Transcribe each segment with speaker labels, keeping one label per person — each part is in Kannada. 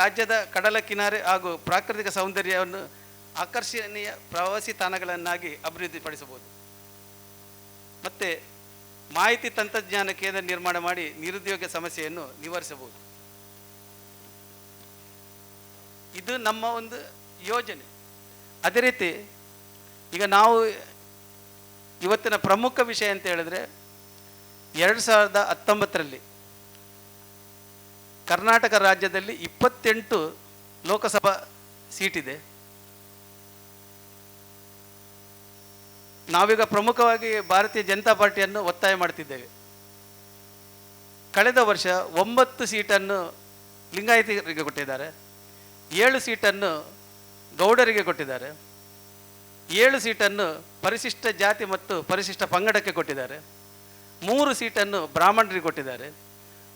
Speaker 1: ರಾಜ್ಯದ ಕಡಲ ಕಿನಾರೆ ಹಾಗೂ ಪ್ರಾಕೃತಿಕ ಸೌಂದರ್ಯವನ್ನು ಆಕರ್ಷಣೀಯ ಪ್ರವಾಸಿ ತಾಣಗಳನ್ನಾಗಿ ಅಭಿವೃದ್ಧಿಪಡಿಸಬಹುದು. ಮತ್ತು ಮಾಹಿತಿ ತಂತ್ರಜ್ಞಾನ ಕೇಂದ್ರ ನಿರ್ಮಾಣ ಮಾಡಿ ನಿರುದ್ಯೋಗ ಸಮಸ್ಯೆಯನ್ನು ನಿವಾರಿಸಬಹುದು. ಇದು ನಮ್ಮ ಒಂದು ಯೋಜನೆ. ಅದೇ ರೀತಿ ಈಗ ನಾವು ಇವತ್ತಿನ ಪ್ರಮುಖ ವಿಷಯ ಅಂತ ಹೇಳಿದ್ರೆ, ಎರಡು ಸಾವಿರದ ಹತ್ತೊಂಬತ್ತರಲ್ಲಿ ಕರ್ನಾಟಕ ರಾಜ್ಯದಲ್ಲಿ ಇಪ್ಪತ್ತೆಂಟು ಲೋಕಸಭಾ ಸೀಟಿದೆ. ನಾವೀಗ ಪ್ರಮುಖವಾಗಿ ಭಾರತೀಯ ಜನತಾ ಪಾರ್ಟಿಯನ್ನು ಒತ್ತಾಯ ಮಾಡ್ತಿದ್ದೇವೆ. ಕಳೆದ ವರ್ಷ ಒಂಬತ್ತು ಸೀಟನ್ನು ಲಿಂಗಾಯತಿಗರಿಗೆ ಕೊಟ್ಟಿದ್ದಾರೆ. ಏಳು ಸೀಟನ್ನು ಗೌಡರಿಗೆ ಕೊಟ್ಟಿದ್ದಾರೆ. ಏಳು ಸೀಟನ್ನು ಪರಿಶಿಷ್ಟ ಜಾತಿ ಮತ್ತು ಪರಿಶಿಷ್ಟ ಪಂಗಡಕ್ಕೆ ಕೊಟ್ಟಿದ್ದಾರೆ. ಮೂರು ಸೀಟನ್ನು ಬ್ರಾಹ್ಮಣರಿಗೆ ಕೊಟ್ಟಿದ್ದಾರೆ.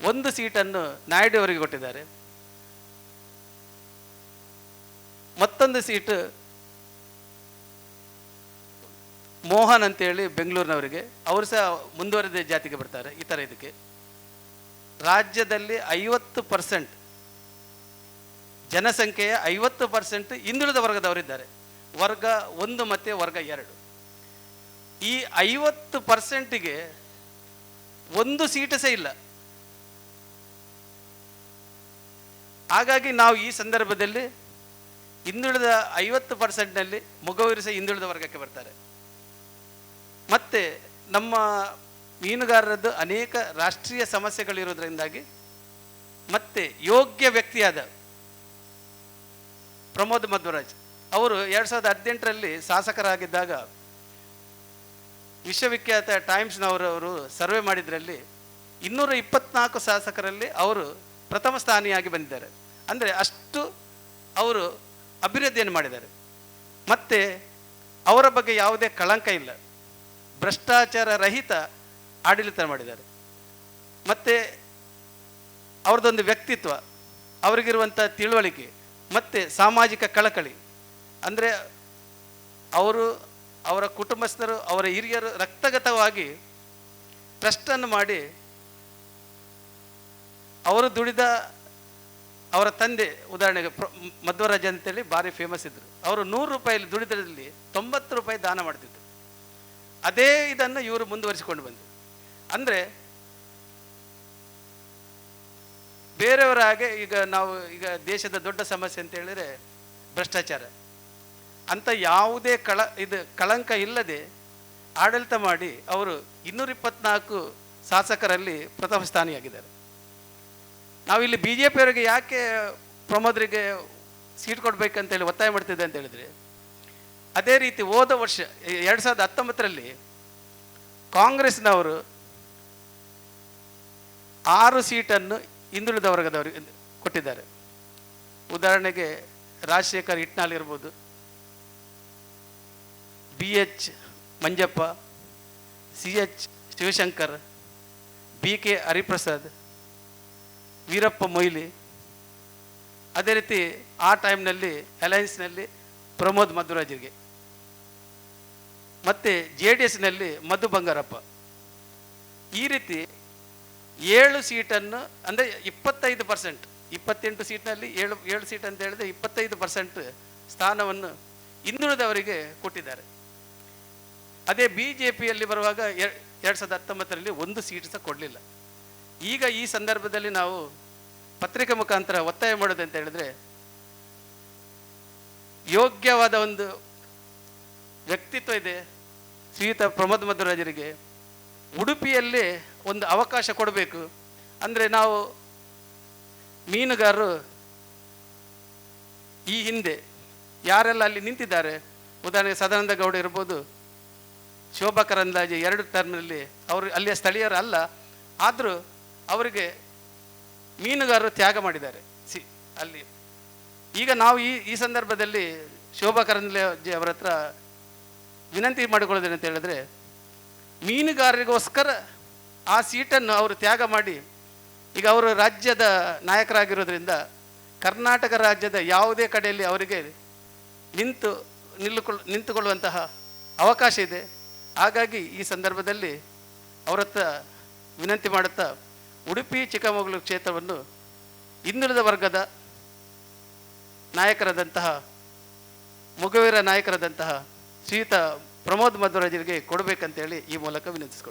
Speaker 1: ಒಂದು ಸೀಟನ್ನು ನಾಯ್ಡು ಅವರಿಗೆ ಕೊಟ್ಟಿದ್ದಾರೆ. ಮತ್ತೊಂದು ಸೀಟು ಮೋಹನ್ ಅಂತೇಳಿ ಬೆಂಗಳೂರಿನವರಿಗೆ. ಅವರು ಸಹ ಮುಂದುವರೆದ ಜಾತಿಗೆ ಬರ್ತಾರೆ ಈ ಥರ ಇದಕ್ಕೆ. ರಾಜ್ಯದಲ್ಲಿ ಐವತ್ತು ಪರ್ಸೆಂಟ್ ಜನಸಂಖ್ಯೆಯ ಐವತ್ತು ಪರ್ಸೆಂಟ್ ಹಿಂದುಳಿದ ವರ್ಗದವರಿದ್ದಾರೆ ವರ್ಗ ಒಂದು ಮತ್ತು ವರ್ಗ ಎರಡು. ಈ ಐವತ್ತು ಪರ್ಸೆಂಟಿಗೆ ಒಂದು ಸೀಟು ಸಹ ಇಲ್ಲ. ಹಾಗಾಗಿ ನಾವು ಈ ಸಂದರ್ಭದಲ್ಲಿ ಹಿಂದುಳಿದ ಐವತ್ತು ಪರ್ಸೆಂಟ್ನಲ್ಲಿ ನಲ್ಲಿ ಸಹ ಹಿಂದುಳಿದ ವರ್ಗಕ್ಕೆ ಬರ್ತಾರೆ. ಮತ್ತು ನಮ್ಮ ಮೀನುಗಾರರದ್ದು ಅನೇಕ ರಾಷ್ಟ್ರೀಯ ಸಮಸ್ಯೆಗಳಿರೋದ್ರಿಂದಾಗಿ ಮತ್ತೆ ಯೋಗ್ಯ ವ್ಯಕ್ತಿಯಾದ ಪ್ರಮೋದ್ ಮಧ್ವರಾಜ್ ಅವರು ಎರಡು ಸಾವಿರದ ಹದಿನೆಂಟರಲ್ಲಿ ಶಾಸಕರಾಗಿದ್ದಾಗ ವಿಶ್ವವಿಖ್ಯಾತ ಟೈಮ್ಸ್ನವರವರು ಸರ್ವೆ ಮಾಡಿದ್ರಲ್ಲಿ ಇನ್ನೂರ ಇಪ್ಪತ್ನಾಲ್ಕು ಶಾಸಕರಲ್ಲಿ ಅವರು ಪ್ರಥಮ ಸ್ಥಾನಿಯಾಗಿ ಬಂದಿದ್ದಾರೆ. ಅಂದರೆ ಅಷ್ಟು ಅವರು ಅಭಿವೃದ್ಧಿಯನ್ನು ಮಾಡಿದ್ದಾರೆ. ಮತ್ತು ಅವರ ಬಗ್ಗೆ ಯಾವುದೇ ಕಳಂಕ ಇಲ್ಲ. ಭ್ರಷ್ಟಾಚಾರ ರಹಿತ ಆಡಳಿತ ಮಾಡಿದ್ದಾರೆ. ಮತ್ತು ಅವ್ರದ್ದೊಂದು ವ್ಯಕ್ತಿತ್ವ ಅವರಿಗಿರುವಂಥ ತಿಳುವಳಿಕೆ, ಮತ್ತು ಸಾಮಾಜಿಕ ಕಳಕಳಿ. ಅಂದರೆ ಅವರು, ಅವರ ಕುಟುಂಬಸ್ಥರು, ಅವರ ಹಿರಿಯರು ರಕ್ತಗತವಾಗಿ ಟ್ರಸ್ಟನ್ನು ಮಾಡಿ ಅವರು ದುಡಿದ ಅವರ ತಂದೆ, ಉದಾಹರಣೆಗೆ ಮಧ್ವರಾಜ್ ಅಂತೇಳಿ ಭಾರಿ ಫೇಮಸ್ ಇದ್ದರು ಅವರು ನೂರು ರೂಪಾಯಲ್ಲಿ ದುಡಿದ್ರಲ್ಲಿ ತೊಂಬತ್ತು ರೂಪಾಯಿ ದಾನ ಮಾಡ್ತಿದ್ರು. ಅದೇ ಇದನ್ನು ಇವರು ಮುಂದುವರಿಸಿಕೊಂಡು ಬಂದರು. ಅಂದರೆ ಬೇರೆಯವರ ಹಾಗೆ ಈಗ ನಾವು ಈಗ ದೇಶದ ದೊಡ್ಡ ಸಮಸ್ಯೆ ಅಂತ ಹೇಳಿದರೆ ಭ್ರಷ್ಟಾಚಾರ. ಅಂತ ಯಾವುದೇ ಕಳ, ಇದು ಕಳಂಕ ಇಲ್ಲದೆ ಆಡಳಿತ ಮಾಡಿ ಅವರು ಇನ್ನೂರಿಪ್ಪತ್ನಾಲ್ಕು ಶಾಸಕರಲ್ಲಿ ಪ್ರಥಮ ಸ್ಥಾನಿಯಾಗಿದ್ದಾರೆ. ನಾವಿಲ್ಲಿ ಬಿ ಜೆ ಪಿಯವರಿಗೆ ಯಾಕೆ ಪ್ರಮೋದ್ರಿಗೆ ಸೀಟ್ ಕೊಡಬೇಕಂತೇಳಿ ಒತ್ತಾಯ ಮಾಡ್ತಿದ್ದೆ ಅಂತ ಹೇಳಿದರೆ, ಅದೇ ರೀತಿ ಹೋದ ವರ್ಷ, ಎರಡು ಸಾವಿರದ ಹತ್ತೊಂಬತ್ತರಲ್ಲಿ ಕಾಂಗ್ರೆಸ್ನವರು ಆರು ಸೀಟನ್ನು ಹಿಂದುಳಿದ ವರ್ಗದವರಿಗೆ ಕೊಟ್ಟಿದ್ದಾರೆ. ಉದಾಹರಣೆಗೆ ರಾಜಶೇಖರ್ ಇಟ್ನಾಳ್ ಇರ್ಬೋದು, B H Manjappa, C H Shivashankar, B K Hariprasad Veerappa Moily, ಅದೇ ರೀತಿ ಆ ಟೈಮ್ನಲ್ಲಿ ಅಲಯನ್ಸ್ನಲ್ಲಿ ಪ್ರಮೋದ್ ಮಧ್ವರಾಜರಿಗೆ ಮತ್ತು ಜೆ ಡಿ ಎಸ್ನಲ್ಲಿ ಮಧು ಬಂಗಾರಪ್ಪ. ಈ ರೀತಿ ಏಳು ಸೀಟನ್ನು, ಅಂದರೆ ಇಪ್ಪತ್ತೈದು ಪರ್ಸೆಂಟ್ ಇಪ್ಪತ್ತೆಂಟು ಸೀಟ್ನಲ್ಲಿ ಏಳು ಏಳು ಸೀಟ್ ಅಂತ ಹೇಳಿದ್ರೆ ಇಪ್ಪತ್ತೈದು ಪರ್ಸೆಂಟ್ ಸ್ಥಾನವನ್ನು ಇನ್ನುಳಿದವರಿಗೆ ಕೊಟ್ಟಿದ್ದಾರೆ. ಅದೇ ಬಿ ಜೆ ಪಿಯಲ್ಲಿ ಬರುವಾಗ ಎರಡು ಸಾವಿರದ ಹತ್ತೊಂಬತ್ತರಲ್ಲಿ ಒಂದು ಸೀಟ್ ಸಹ ಕೊಡಲಿಲ್ಲ. ಈಗ ಈ ಸಂದರ್ಭದಲ್ಲಿ ನಾವು ಪತ್ರಿಕೆ ಮುಖಾಂತರ ಒತ್ತಾಯ ಮಾಡೋದು ಅಂತ ಹೇಳಿದ್ರೆ, ಯೋಗ್ಯವಾದ ಒಂದು ವ್ಯಕ್ತಿತ್ವ ಇದೆ, ಶ್ರೀಯುತ ಪ್ರಮೋದ್ ಮಧುರಾಜರಿಗೆ. ಉಡುಪಿಯಲ್ಲಿ ಒಂದು ಅವಕಾಶ ಕೊಡಬೇಕು. ಅಂದರೆ ನಾವು ಮೀನುಗಾರರು ಈ ಹಿಂದೆ ಯಾರೆಲ್ಲ ಅಲ್ಲಿ ನಿಂತಿದ್ದಾರೆ, ಉದಾಹರಣೆಗೆ ಸದಾನಂದ ಗೌಡ ಇರ್ಬೋದು, ಶೋಭಾ ಕರಂದ್ಲಾಜೆ ಎರಡು ಟರ್ಮ್ನಲ್ಲಿ ಅವರು ಅಲ್ಲಿಯ ಸ್ಥಳೀಯರು ಅಲ್ಲ ಆದರೂ ಅವರಿಗೆ ಮೀನುಗಾರರು ತ್ಯಾಗ ಮಾಡಿದ್ದಾರೆ. ಸಿ, ಅಲ್ಲಿ. ಈಗ ನಾವು ಈ ಈ ಸಂದರ್ಭದಲ್ಲಿ ಶೋಭಾ ಕರಂದ್ಲಾಜೆ ಅವರ ಹತ್ರ ವಿನಂತಿ ಮಾಡಿಕೊಳ್ಳೋದೇನು ಅಂತ ಹೇಳಿದ್ರೆ, ಮೀನುಗಾರರಿಗೋಸ್ಕರ ಆ ಸೀಟನ್ನು ಅವರು ತ್ಯಾಗ ಮಾಡಿ, ಈಗ ಅವರು ರಾಜ್ಯದ ನಾಯಕರಾಗಿರೋದ್ರಿಂದ ಕರ್ನಾಟಕ ರಾಜ್ಯದ ಯಾವುದೇ ಕಡೆಯಲ್ಲಿ ಅವರಿಗೆ ನಿಂತು, ನಿಲ್ಲುಕೊಳ್, ನಿಂತುಕೊಳ್ಳುವಂತಹ ಅವಕಾಶ ಇದೆ. ಹಾಗಾಗಿ ಈ ಸಂದರ್ಭದಲ್ಲಿ ಅವರತ್ರ ವಿನಂತಿ ಮಾಡುತ್ತಾ ಉಡುಪಿ ಚಿಕ್ಕಮಗಳೂರು ಕ್ಷೇತ್ರವನ್ನು ಹಿಂದುಳಿದ ವರ್ಗದ ನಾಯಕರಾದಂತಹ, ಮುಗವೀರ ನಾಯಕರಾದಂತಹ ಶ್ರೀಯುತ ಪ್ರಮೋದ್ ಮಧ್ವರಾಜರಿಗೆ ಕೊಡಬೇಕಂತೇಳಿ ಈ ಮೂಲಕ ವಿನಂತಿಸ್ಕೊಡ್ತೀನಿ.